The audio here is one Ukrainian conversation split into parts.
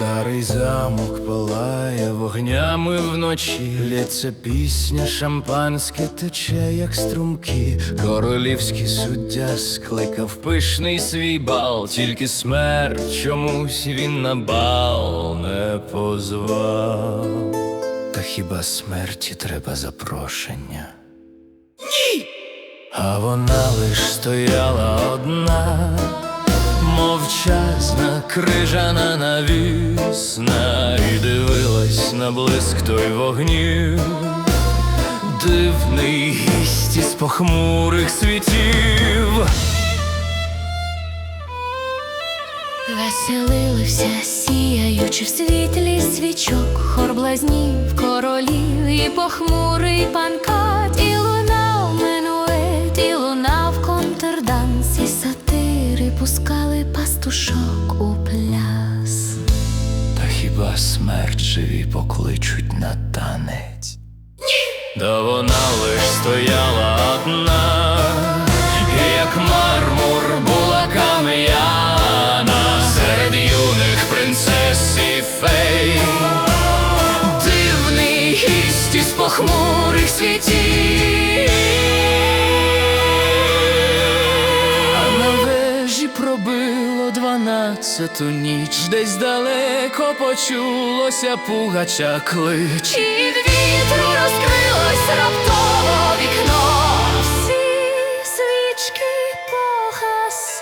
Старий замок палає вогнями вночі, Лється пісня, шампанське тече, як струмки. Королівський суддя скликав пишний свій бал, тільки смерть чомусь він на бал не позвав. Та хіба смерті треба запрошення? Ні! А вона лиш стояла одна, крижана навісна, і дивилась на блиск той вогнів, дивний гість із похмурих світів. Веселилися, сіяючи в світлі свічок, хор блазнів, королів і похмурий панкат, і лунав менует, і лунав контрданс, і сатири пускали пастушок у живі покличуть на танець? Ні! Да вона лиш стояла одна, як мармур була кам'яна серед юних принцес і фей. Дивний гість із похмурих світів. Дванадцяту ніч, десь далеко почулося пугача клич. І від вітру розкрилось раптово вікно, всі свічки погасило,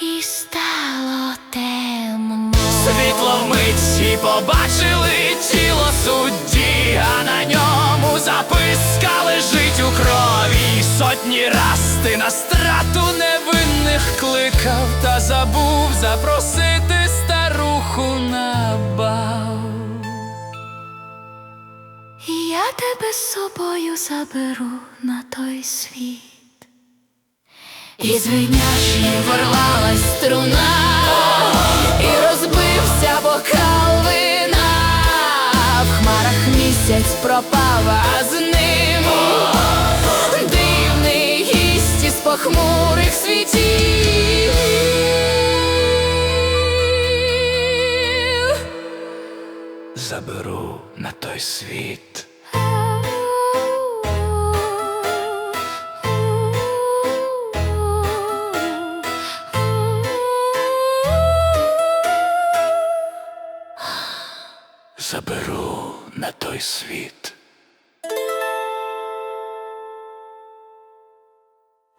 і стало темно. Світло вмить і побачили тіло судді, а на ньому записка лежить у крові. Сотні раз ти на страту невинних кликав, та забув запросити старуху на бал. Я тебе з собою заберу на той світ. І звиняші ворвалась струна, і розбився бокал вина, в хмарах місяць пропав, а з похмурих світів. Заберу на той світ. Заберу на той світ.